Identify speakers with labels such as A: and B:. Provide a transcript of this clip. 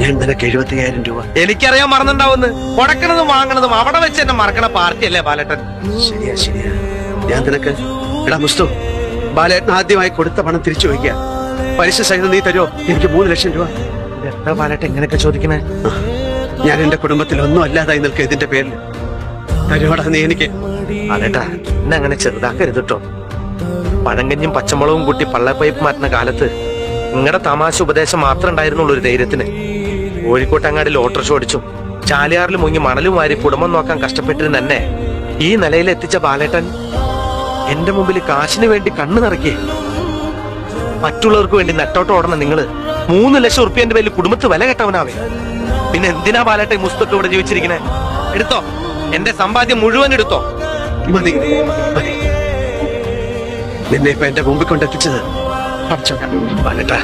A: ഞാൻ നിനക്ക് എഴുപത്തിയായിരം രൂപ.
B: എനിക്കറിയാൻ മറന്നുണ്ടാവുന്ന് കൊടക്കണതും വാങ്ങണതും അവിടെ വെച്ച് എന്നെ മറക്കണ പാർട്ടിയല്ലേ ബാലേട്ടൻ?
A: ശരിയാ ശരിയാ. ഞാൻ നിനക്ക് എടാ മുസ്തു ബാലേട്ടൻ ആദ്യമായി കൊടുത്ത പണം തിരിച്ചു വയ്ക്കുക പലിശ സഹിതം നീ തരുമോ എനിക്ക് മൂന്ന് ലക്ഷം രൂപ.
B: എന്താ ബാലേട്ടൻ ഇങ്ങനെയൊക്കെ ചോദിക്കണേ
A: ഞാൻ എന്റെ കുടുംബത്തിൽ ഒന്നും അല്ലാതായി നിൽക്കുക ഇതിന്റെ പേരിൽ. തരുവാടാ നീ എനിക്ക്?
B: ബാലേട്ടാ എന്നെ അങ്ങനെ ചെറുതാക്കരുത് കേട്ടോ. പഴങ്കഞ്ഞും പച്ചമുളകും കൂട്ടി പള്ളപ്പൈപ്പ് മാറ്റുന്ന കാലത്ത് നിങ്ങളുടെ തമാശ ഉപദേശം മാത്രം ഉണ്ടായിരുന്നുള്ളൂ ഒരു ധൈര്യത്തിന്. കോഴിക്കോട്ടങ്ങാടിൽ ലോട്ടർ ചോടിച്ചു ചാലിയാറിൽ മുങ്ങി മണലും വാരി കുടുംബം നോക്കാൻ കഷ്ടപ്പെട്ടിരുന്ന തന്നെ ഈ നിലയിൽ എത്തിച്ച ബാലേട്ടൻ എന്റെ മുമ്പിൽ കാശിന് വേണ്ടി കണ്ണു നിറക്കി മറ്റുള്ളവർക്ക് വേണ്ടി നെട്ടോട്ട് ഓടണം നിങ്ങൾ മൂന്ന് ലക്ഷം ഉറുപ്പ്യന്റെ പേരിൽ കുടുംബത്ത് വില കെട്ടവനാവേ. പിന്നെ എന്തിനാ ബാലേട്ടൻ ഈ മുസ്തൊക്കെ ഇവിടെ ജീവിച്ചിരിക്കണേ? എടുത്തോ. എന്റെ സമ്പാദ്യം മുഴുവൻ എടുത്തോ.
A: നിന്നെ ഇപ്പൊ എന്റെ മുമ്പിൽ കൊണ്ടെത്തിച്ചത് খরচ মানে এটা